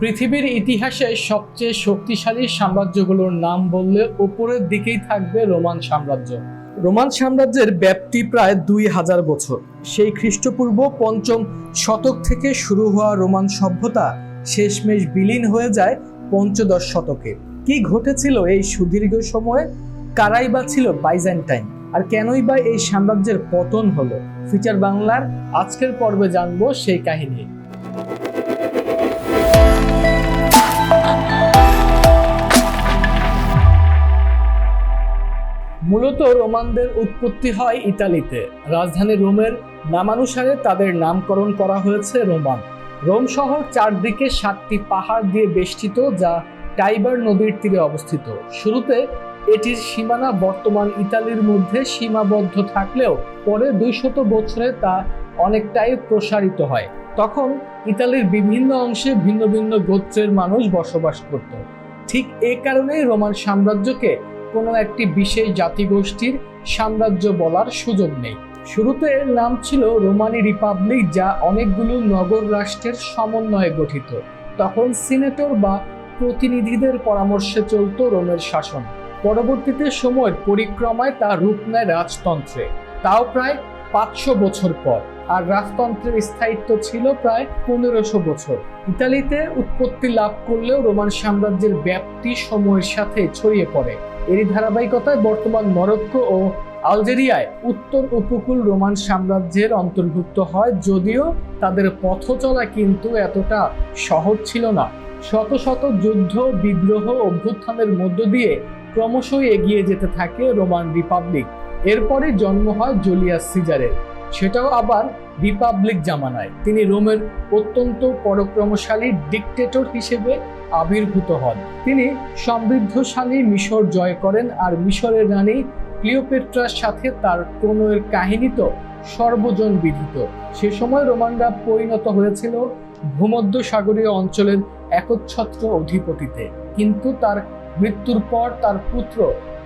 পৃথিবীর ইতিহাসে সবচেয়ে শক্তিশালী সাম্রাজ্যগুলোর নাম বললে উপরের দিকেই থাকবে রোমান সাম্রাজ্য। রোমান সাম্রাজ্যের ব্যাপ্তি প্রায় দুই হাজার বছর। সেই খ্রিস্টপূর্ব পঞ্চম শতক থেকে শুরু হওয়া রোমান সভ্যতা শেষমেশ বিলীন হয়ে যায় পঞ্চদশ শতকে। কি ঘটেছিল এই সুদীর্ঘ সময়ে? কারাই বা ছিল বাইজেন্টাইন? আর কেনই বা এই সাম্রাজ্যের পতন হলো? ফিচার বাংলার আজকের পর্বে জানব সেই কাহিনী। মূলত রোমানদের উৎপত্তি হয় ইতালিতে। রাজধানী রোমের নামানুসারে তাদের নামকরণ করা হয়েছে রোমান। রোম শহর চারদিকে সাতটি পাহাড় দিয়ে বেষ্টিত, যা টাইবার নদীর তীরে অবস্থিত। শুরুতে এটির সীমানা বর্তমান ইতালির মধ্যে সীমাবদ্ধ থাকলেও পরে দুইশত বছরে তা অনেকটাই প্রসারিত হয়। তখন ইতালির বিভিন্ন অংশে ভিন্ন ভিন্ন গোত্রের মানুষ বসবাস করত। ঠিক এ কারণেই রোমান সাম্রাজ্যকে কোনো একটি বিশেষ জাতিগোষ্ঠীর সাম্রাজ্য বলার সুযোগ নেই। শুরুতে এর নাম ছিল রোমানি রিপাবলিক, যা অনেকগুলো নগর রাষ্ট্রের সমন্বয়ে গঠিত। তখন সিনেটর বা প্রতিনিধিদের পরামর্শে চলত রোমের শাসন। পরবর্তীতে সময়ের পরিক্রমায় তা রূপ নেয় রাজতন্ত্রে। তাও প্রায় পাঁচশো বছর পর, আর রাজতন্ত্রের স্থায়িত্ব ছিল প্রায় পনেরোশো বছর। ইতালিতে উৎপত্তি লাভ করলেও রোমান সাম্রাজ্যের ব্যাপ্তি সময়ের সাথে ছড়িয়ে পড়ে। এরই ধারাবাহিকতায় বর্তমান মরক্কো ও আলজেরিয়ায় উত্তর উপকূল রোমান সাম্রাজ্যের অন্তর্ভুক্ত হয়, যদিও তাদের পথ চলা কিন্তু এতটা সহজ ছিল না। শত শত যুদ্ধ বিদ্রোহ অভ্যুত্থানের মধ্য দিয়ে ক্রমশই এগিয়ে যেতে থাকে রোমান রিপাবলিক। এরপরে জন্ম হয় জুলিয়াস সিজারের। সেটাও আবার রিপাবলিক জামানায়। তিনি রোমের অত্যন্ত পরাক্রমশালী ডিকটেটর হিসেবে আবির্ভূত হন। তিনি সমৃদ্ধশালী মিশর জয় করেন আর মিশরের রানী ক্লিওপেট্রার সাথে তার প্রণয়ের কাহিনী তো সর্বজন বিধিত সে সময় রোমানরা পরিণত হয়েছিল ভূমধ্য সাগরীয় অঞ্চলের একচ্ছত্র অধিপতিতে। কিন্তু তার মৃত্যুর পর তার পুত্র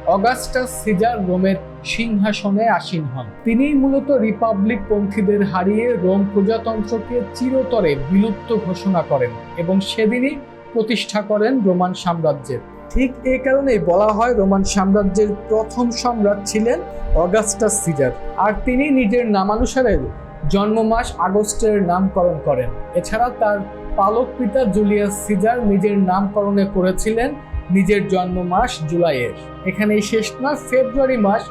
অগাস্টাস সিজার রোমের সিংহাসনে আসীন হন। তিনি মূলত রিপাবলিক পন্থীদের হারিয়ে রোম প্রজাতন্ত্রকে চিরতরে বিলুপ্ত ঘোষণা করেন এবং সেদিনই প্রতিষ্ঠা করেন রোমান সাম্রাজ্যের। ঠিক এ কারণেই বলা হয় রোমান সাম্রাজ্যের প্রথম সম্রাট ছিলেন অগাস্টাস সিজার, আর তিনি নিজের নামানুসারে জন্ম মাস আগস্টের নামকরণ করেন। এছাড়া তার পালক পিতা জুলিয়াস সিজার নিজের নামকরণে করেছিলেন নিজের জন্ম মাস জুলাইয়ের। এখানেই শেষ না ফেব্রুয়ারি মাস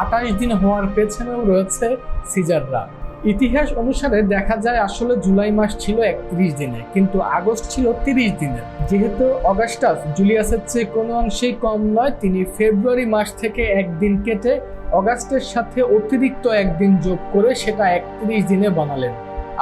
আঠাশ দিন হওয়ার পেছনেও রয়েছে সিজাররা। ইতিহাস অনুসারে দেখা যায় আসলে জুলাই মাস ছিল একত্রিশ দিনে, কিন্তু আগস্ট ছিল তিরিশ দিনে। যেহেতু অগাস্টাস জুলিয়াসের চেয়ে কোনো অংশেই কম নয়, তিনি ফেব্রুয়ারি মাস থেকে একদিন কেটে অগাস্টের সাথে অতিরিক্ত একদিন যোগ করে সেটা একত্রিশ দিনে বানালেন।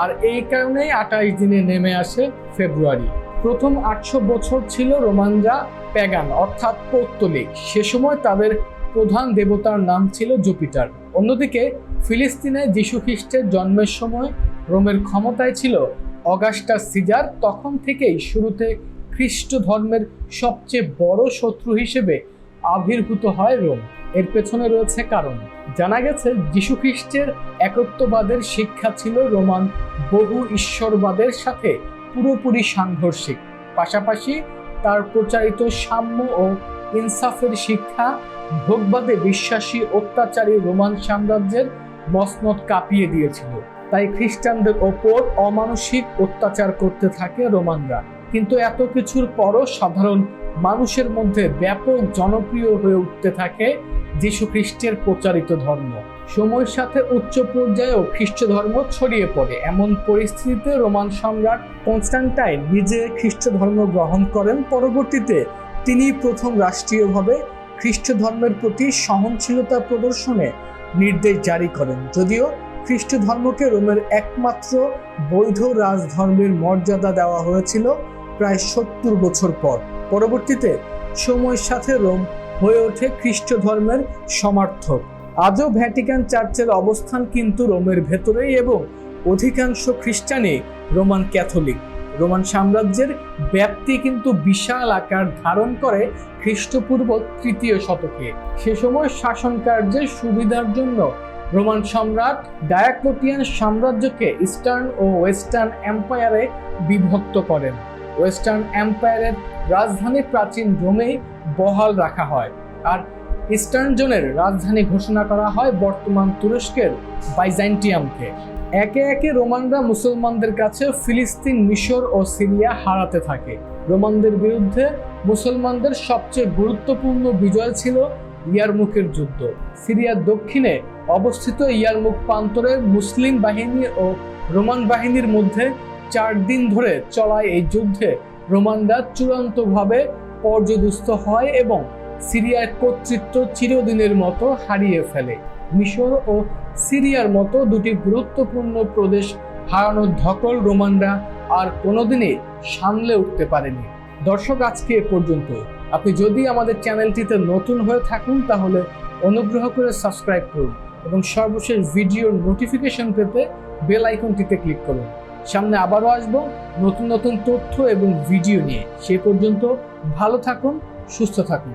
আর এই কারণেই আঠাশ দিনে নেমে আসে ফেব্রুয়ারি। প্রথম আটশো বছর ছিল রোমানরা প্যাগান, অর্থাৎ পৌত্তলিক। সে সময় তাদের প্রধান দেবতার নাম ছিল জুপিটার। অন্যদিকে, ফিলিস্তিনে খ্রিস্টের জন্মের সময় রোমের ক্ষমতায় ছিল অগাস্টাস সিজার, তখন থেকেই শুরুতে খ্রিস্ট ধর্মের সবচেয়ে বড় শত্রু হিসেবে আবির্ভূত হয় রোম। এর পেছনে রয়েছে কারণ। জানা গেছে, যীশু খ্রিস্টের একত্ববাদের শিক্ষা ছিল রোমান বহু ঈশ্বরবাদের সাথে পুরোপুরি সাংঘর্ষিক। পাশাপাশি তার প্রচারিত সাম্য ও ইনসাফের শিক্ষা ভোগবাদে বিশ্বাসী অত্যাচারী রোমান সাম্রাজ্যের মসনদ কাঁপিয়ে দিয়েছিল। তাই খ্রিস্টানদের ওপর অমানসিক অত্যাচার করতে থাকে রোমানরা। কিন্তু এত কিছুর পরও সাধারণ মানুষের মধ্যে ব্যাপক জনপ্রিয় হয়ে উঠতে থাকে যীশু খ্রিস্টের প্রচারিত ধর্ম। সময়ের সাথে উচ্চ পর্যায়েও খ্রিস্ট ধর্ম ছড়িয়ে পড়ে। এমন পরিস্থিতিতে রোমান সম্রাট কনস্ট্যান্টাইন নিজে খ্রিস্ট ধর্ম গ্রহণ করেন। পরবর্তীতে তিনি প্রথম রাষ্ট্রীয়ভাবে খ্রিস্ট ধর্মের প্রতি সহনশীলতা প্রদর্শনে নির্দেশ জারি করেন। যদিও খ্রিস্ট ধর্মকে রোমের একমাত্র বৈধ রাজধর্মের মর্যাদা দেওয়া হয়েছিল প্রায় সত্তর বছর পর। পরবর্তীতে সময়ের সাথে রোম হয়ে ওঠে খ্রিস্ট ধর্মের সমার্থক। আজও ভ্যাটিকান চার্চের অবস্থান কিন্তু রোমের ভেতরেই এবং অধিকাংশ খ্রিস্টানই রোমান ক্যাথলিক। রোমান সাম্রাজ্যের ব্যাপ্তি কিন্তু বিশাল আকার ধারণ করে খ্রিস্টপূর্ব তৃতীয় শতকে। সে সময় শাসন কার্যের সুবিধার জন্য রোমান সম্রাট ডায়াক্লোটিয়ান সাম্রাজ্যকে ইস্টার্ন ও ওয়েস্টার্ন এম্পায়ারে বিভক্ত করেন। ওয়েস্টার্ন এম্পায়ারের রাজধানী প্রাচীন রোমেই বহাল রাখা হয় আর ইস্টার্ন জোনের রাজধানী ঘোষণা করা হয় বর্তমান তুরস্কের বাইজান্টিয়ামকে। একে একে রোমানরা মুসলমানদের কাছে ফিলিস্তিন, মিশর ও সিরিয়া হারাতে থাকে। রোমানদের বিরুদ্ধে মুসলমানদের সবচেয়ে গুরুত্বপূর্ণ বিজয় ছিল ইয়ারমুকের যুদ্ধ। সিরিয়ার দক্ষিণে অবস্থিত ইয়ারমুক প্রান্তরে মুসলিম বাহিনী ও রোমান বাহিনীর মধ্যে চার দিন ধরে চলায় এই যুদ্ধে রোমানরা চূড়ান্তভাবে পর্যদুস্ত হয় এবং সিরিয়ার কর্তৃত্ব চিরদিনের মতো হারিয়ে ফেলে। মিশর ও সিরিয়ার মতো দুটি গুরুত্বপূর্ণ প্রদেশ হারানোর ধকল রোমানরা আর কোনোদিনই সামলে উঠতে পারেনি। দর্শক, আজকে এ পর্যন্ত আপনি যদি আমাদের চ্যানেলটিতে নতুন হয়ে থাকুন, তাহলে অনুগ্রহ করে সাবস্ক্রাইব করুন এবং সর্বশেষ ভিডিওর নোটিফিকেশন পেতে বেল আইকনটিতে ক্লিক করুন। সামনে আবারও আসব নতুন নতুন তথ্য এবং ভিডিও নিয়ে। সে পর্যন্ত ভালো থাকুন, সুস্থ থাকুন।